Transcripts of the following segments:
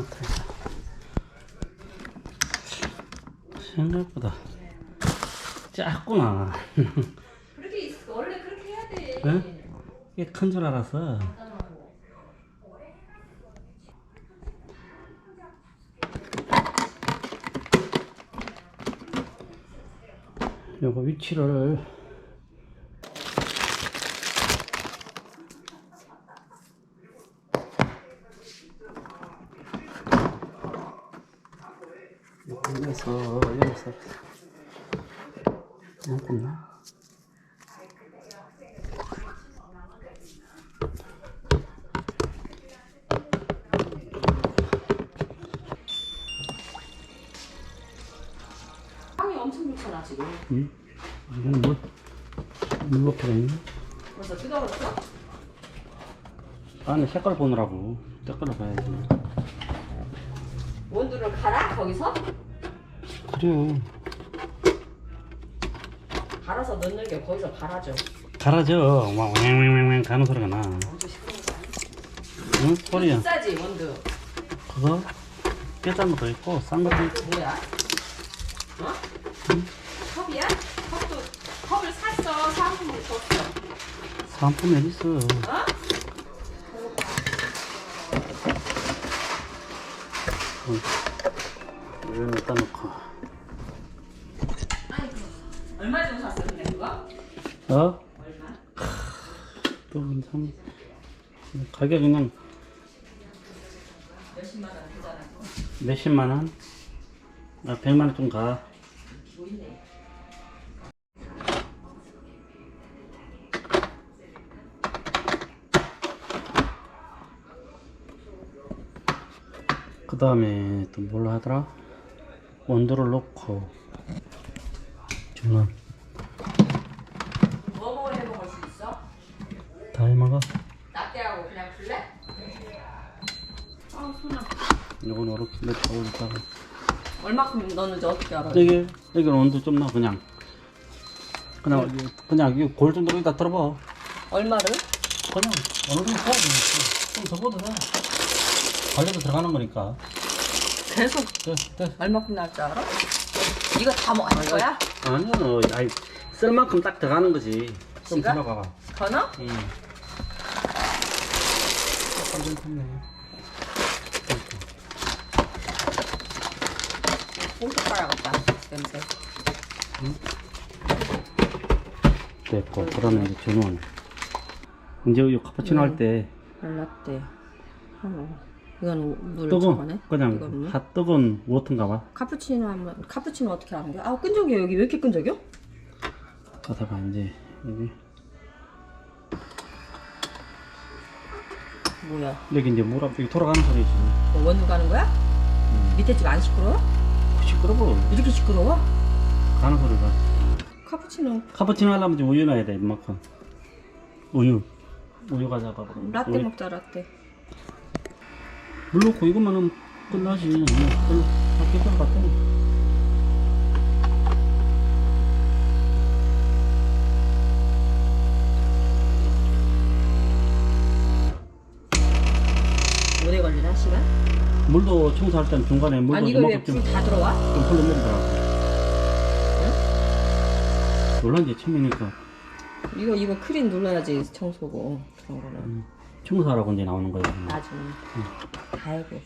좋다. 생각보다 작구나. 그렇게 있어. 원래 그렇게 해야 돼. 응? 이게 큰 줄 알았어. 요거 위치를 여기서 여기서 그냥 끝나? 향이 엄청 좋잖아 지금. 응? 이건 뭐 물 먹게 있네? 벌써 뜯어버렸어? 안에 색깔 보느라고 색깔을 봐야지 원두를 갈아 거기서 그래 갈아서 넣는 게 거기서 갈아줘. 갈아져 막 왱왱왱 가는 소리가 나 엄청 시끄러운 거 아니야? 응? 소리야 비싸지 원두. 그거 깨짠 것도 있고 싼 것도 있고 이거 뭐야? 어? 컵이야? 컵도 컵을 샀어. 사은품을 줬어. 상품이 어디 있어 어? 이런 갖다 놓고 아이고. 어? 얼마? 또참 가격 그냥 몇십만 원? 아 백만 원 좀 가. 그 다음에 또 뭘로 하더라? 원두를 넣고 저는 뭐 먹어 해 먹을 수 있어? 다 해먹어. 라떼하고 그냥 풀래? 아 손아. 이건 이렇게 넣고 있다가 얼마큼 넣는지 어떻게 알아? 여기 여기 원두 좀 넣어 그냥 그냥 그냥 이골 정도 여기다 들어봐. 얼마를? 그냥 어느 정도 사 좀더 보도 돼. 관리도 들어가는 거니까. 계속 돼, 돼. 얼마큼 나올 줄 알아? 이거 다뭐할 거야? 아니야, 아이 쓸 만큼 딱 들어가는 거지. 좀 지가? 들어가봐. 더 넣어? 응. 완전 탔네. 엄청 빨아갔다 냄새. 됐고, 그러면 이제 전원. 이제 이 카푸치노 할 때 라떼. 어. 이거는 물 뜨거운 저거네. 그냥 이거는? 핫 뜨거운 워터인가 봐. 카푸치노 하면 카푸치노 어떻게 하는 거야? 아 끈적여 여기 왜 이렇게 끈적여? 가다가 이제 여기 뭐야? 여기 이제 물 앞, 여기 돌아가는 소리지. 뭐 원두 가는 거야? 밑에 집 안 시끄러워? 시끄러워. 이렇게 시끄러워? 가는 소리가. 카푸치노 카푸치노 하려면 이제 우유 넣어야 돼, 이만큼. 우유. 우유 가져가. 라떼 우유. 먹자 라떼. 물 넣고 이것만 하면 끝나지. 뭐, 별로 바뀔 것 같아. 물도 청소할 때는 중간에 물도 아니 이거 이만큼 좀, 왜불 다 들어와? 좀 흘러내리더라고. 놀란 게 처음이니까 이거 이거 크린 눌러야지 청소고 그런 거는 청소하라고 이제 나오는 거야. 나중에 다 해고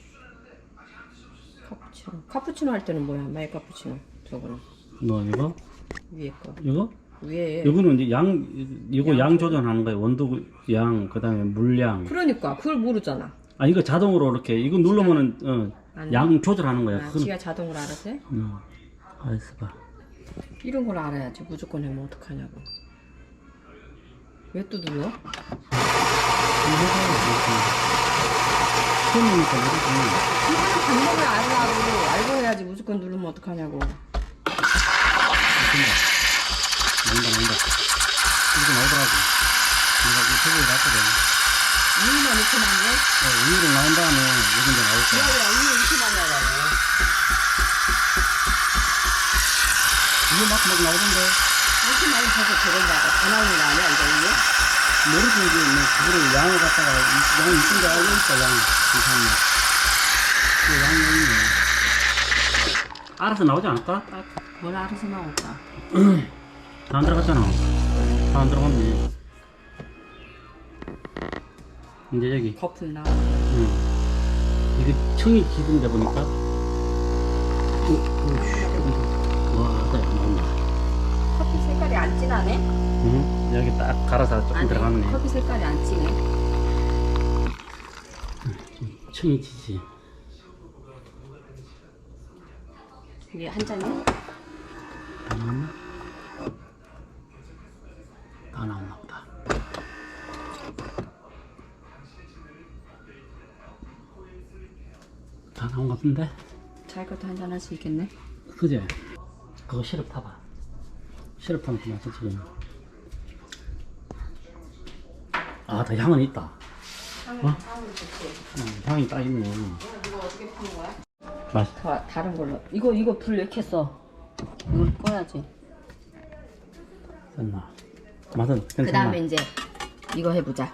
카푸치노 카푸치노 할 때는 뭐야 마이 카푸치노 저거는 너 이거? 위에 거 이거? 위에 이거는 이제 양, 이거 양 조절하는 거예요. 원두 양, 그 다음에 물량. 그러니까 그걸 모르잖아 아, 이거 자동으로 이렇게, 이거 누르면은, 어, 안 양 조절하는 거야. 아, 그건, 지가 자동으로 알아서 해? 음. 알았어 봐. 이런 걸 알아야지 무조건 하면 어떡하냐고 왜 또 눌러? 처음이니까 모르지. 이거는 방법을 알고 알고 해야지 무조건 누르면 어떡하냐고 나온다, 나온다. 이렇게 나오더라고. 내가 유튜브에 봤거든. 우유만 이렇게 많이 해? 어, 우유를 나온 다음에 여기 이제 나올 거야. 그래 우유 이렇게 많이 하라고 우유 막, 막 나오던데. 이렇게 많이 해서 저런다고 다 나오는 거 아니야 이거 우유? 모르지, 이게 뭐, 그거를 양을 갖다가, 양 이쁜 거 알고 있어, 양. 괜찮네. 알아서 나오지 않을까? 뭘 알아서 나올까? 다 안 들어갔잖아. 다 안 들어갔네. 이제 여기, 거품 나. 응. 이게 청이 기둥이다 보니까. 오, 오, 씨. 와, 네, 나온다. 커피 색깔이 안 진하네. 응? 여기 딱 갈아서 조금 아니, 들어갔네. 커피 색깔이 안 진해. 청이 지지. 이게 한 잔이야? 음. 같은데? 자기 것도 한잔 할 수 있겠네. 그제? 그거 시럽 타봐. 시럽 타면 그만 지금. 아, 다 향은 있다. 향은 어? 향은 좋지. 향이 딱 있네. 이거 어떻게 푸는 거야? 맛. 더 다른 걸로. 이거 이거 불왜 켰어? 이걸 꺼야지. 됐나? 맛은 그 괜찮나? 다음에 이제 이거 해보자.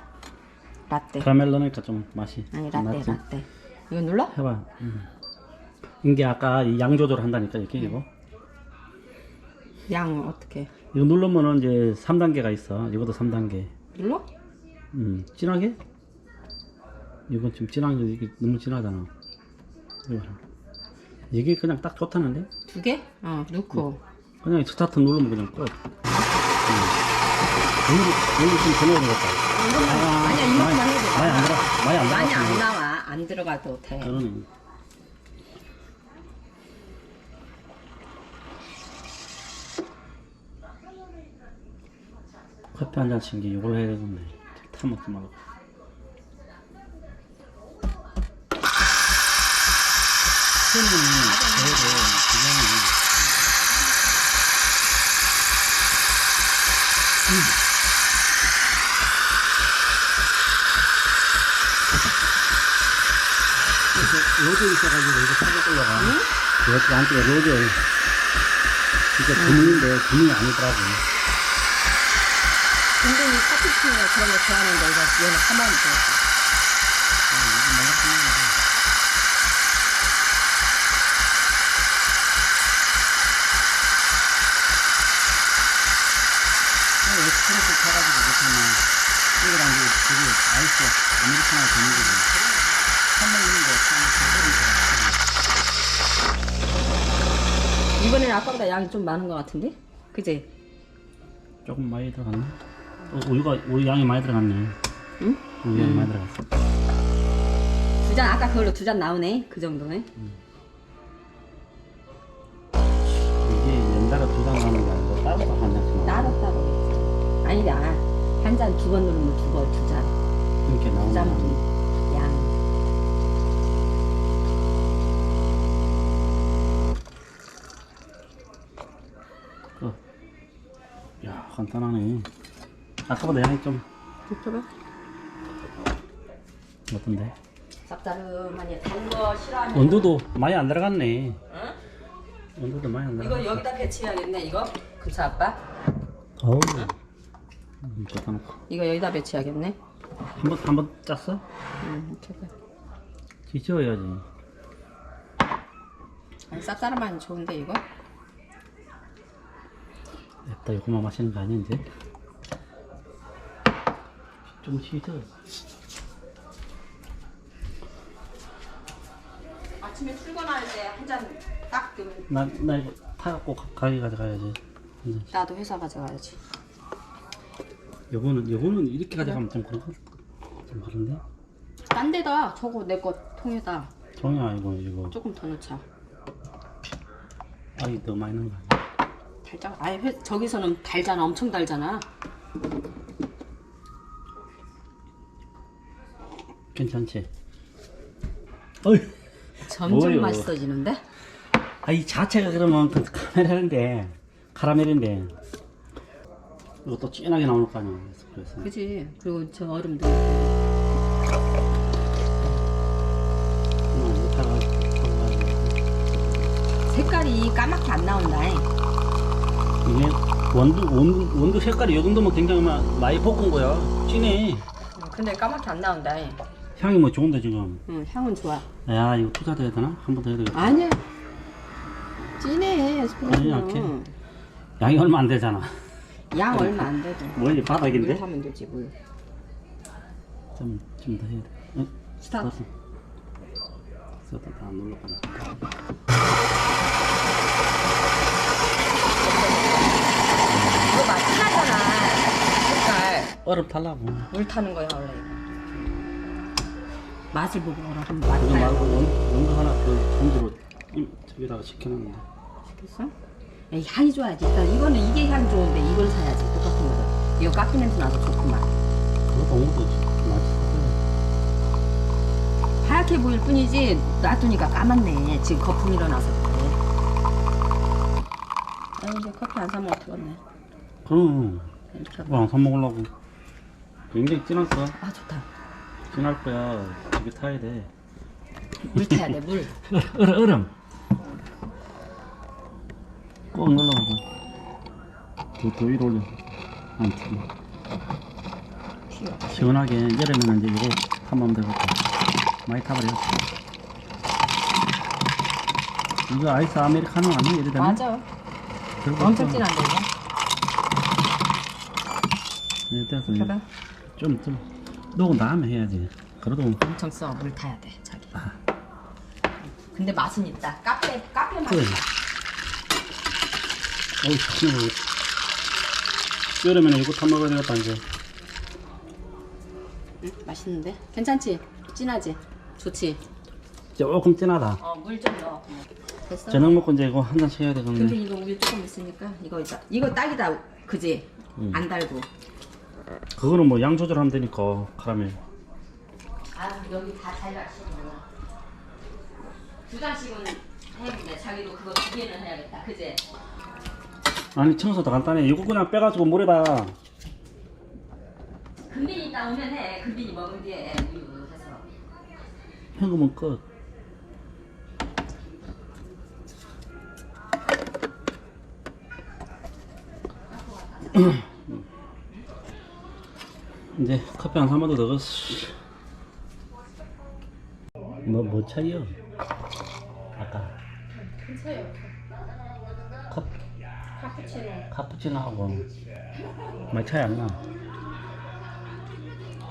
라떼. 카라멜 넣으니까 좀 맛이 아니 좀 라떼? 라떼. 이거 눌러? 해봐. 음. 이게 아까 이 양 조절 한다니까 이렇게 이거. 양 어떻게? 이거 누르면은 이제 3단계가 있어. 이것도 3단계. 눌러? 음, 진하게? 이건 좀 진한 게 이게 너무 진하잖아. 이거. 이게 그냥 딱 좋다는데? 두 개? 어 넣고. 그냥 스타트 누르면 그냥 끝. 음. 여기, 여기 좀더 넣어야 되겠다. 이것만 아니야 이것만 해도 돼. 많이 안 들어, 많이 안 들어. 많이 안 나와. 안 들어가도 돼. 그러네. 커피 한 잔씩 이제 이걸 해야 되겠네. 타먹지 말고. 그러면 그래도 그냥 로즈 있어가지고 이거 타고 끌려가. 이것도 안쪽에 로즈. 이게 금인데 금이 아니더라고. 근데 이 카푸치노 그런 거 좋아하는데 이거 얘는 하면 돼. 왜 스트레스 쳐가지고 못하면 이거랑 이제 저기 아이스 아메리카노 되는 거지. 한번 있는데 참 이번에는 아까보다 양이 좀 많은 것 같은데? 그지? 조금 많이 들어갔네. 어, 우유가 우유 양이 많이 들어갔네. 응? 우유 양이 많이 들어갔어. 두 잔 아까 그걸로 두 잔 나오네. 그 정도네. 이게 연달아 두장 나는 게 아니고 따로 한 장씩 나와. 따로 따로. 아니다. 한 잔 두 번 누르면 두 번, 두 잔. 이렇게 두 나오는 잔 거. 양. 어. 야 간단하네. 아까보다 양이 좀 좁혀봐. 어떤데? 쌉싸름하니 단 거 싫어하는 온도도 많이 안 들어갔네. 응? 온도도 많이 안 이거 들어갔어. 여기다 배치해야겠네 이거 그쵸 아빠? 어우. 음, 좋다 놓고. 이거 여기다 배치해야겠네 한번 한번 짰어? 응 이렇게 뒤집어야지. 아니 쌉싸름하니 좋은데 이거? 됐다 이거만 마시는 거 아니야 이제? 좀 쉬죠. 아침에 출근할 때 한 잔딱 그 나나 이거 타갖고 가- 가게 가져가야지. 이제 나도 회사 가져가야지 요거는 요거는 이렇게 가져가면 좀 그런 거- 좀 그런데? 딴 데다 저거 내 거 통에다 종이 아니고 이거 조금 더 넣자 아이 더 많이 넣은 거 아니야? 달자 아예 회, 저기서는 달잖아 엄청 달잖아 괜찮지? 어이. 점점 뭐요? 맛있어지는데? 아 이 자체가 그러면 그 카라멜인데 카라멜인데 이것도 진하게 나올 거 아니야 그래서 그지 그리고 저 얼음도. 색깔이 까맣게 안 나온다 이게 원두 원두, 원두 색깔이 이 정도면 굉장히 마- 많이 볶은 거야 진해 근데 까맣게 안 나온다 향이 뭐 좋은데 지금. 응, 향은 좋아. 야 이거 투자도 해야 되나? 한 번 더 해야 되겠다. 아니야. 진해, 아니, 스프링클은. 약해. 양이 얼마 안 되잖아. 양 얼마 안. 뭐지 물 바닥인데? 타면 되지, 물. 좀 좀 더 해야 돼. 어? 스탑. 스타트 다안 눌렀구나. 이거 맛 진하잖아. 색깔. 얼음 탈라고. 물 타는 거야, 원래 이거. 맛을 보고 하면 맛 타요. 말고 원, 원두 하나 그 전주로 임- 저기다가 시켜놨는데. 시켰어? 야, 향이 좋아야지. 일단 이거는 이게 향 좋은데 이걸 사야지. 똑같은 거를. 이거 카피 냄새 나서 좋구만. 그것도 옹도 맛있어. 하얗게 보일 뿐이지 놔두니까 까맣네. 지금 거품 일어나서 그래. 아 이제 커피 안 사면 어떡하네. 그럼 이렇게 하고. 그거 안사 먹으려고. 굉장히 거야. 아 좋다. 진할 거야. 저기 타야 돼. 물 타야 돼 물. 얼음, 얼음. 꼭 눌러가고. 더, 더 위로 올려. 안. 튀어. 시원하게 여름에는 이제 이거 타면 되겠다. 많이 타버려. 이거 아이스 아메리카노 아니야? 이래 되면? 맞아. 엄청. 진한데 이거. 네, 됐어. 좀, 좀. 녹은 다음에 해야지. 그래도 엄청 써. 물 타야 돼 자기. 근데 맛은 있다. 카페 카페 맛. 그래. 있다. 어우, 시원해. 여름에는 이거 타 먹어야 되겠다, 이제. 응, 맛있는데? 괜찮지? 진하지? 좋지? 조금 진하다. 어 물 좀 넣어. 됐어? 저녁 먹고 이제 이거 한 잔씩 해야 근데 되겠네. 이거 우유 조금 있으니까 이거 있다. 이거 딱이다. 그지? 응. 안 달고. 그거는 뭐 양 조절하면 되니까, 카라멜. 아 여기 다 달라시구나. 두 잔씩은 해야겠네. 자기도 그거 두 개는 해야겠다. 그지? 아니, 청소도 간단해. 이거 그냥 빼가지고 물에다. 금빈이 이따 오면 해. 금빈이 먹은 뒤에 우유 해서. 헹구면 끝. 이제 커피 한 사마도 넣었어. 뭐, 뭐 차이요? 아까. 컵, 카푸치노. 카푸치노하고 많이 차이 안 나.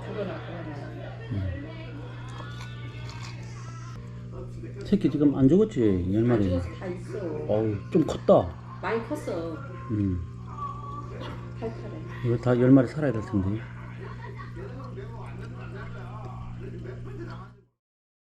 그거나 그거나. 새끼 지금 안 죽었지? 열 마리. 다 있어. 어우, 좀 컸다. 많이 컸어. 음. 칼칼해. 이거 다 열 마리 살아야 될 텐데.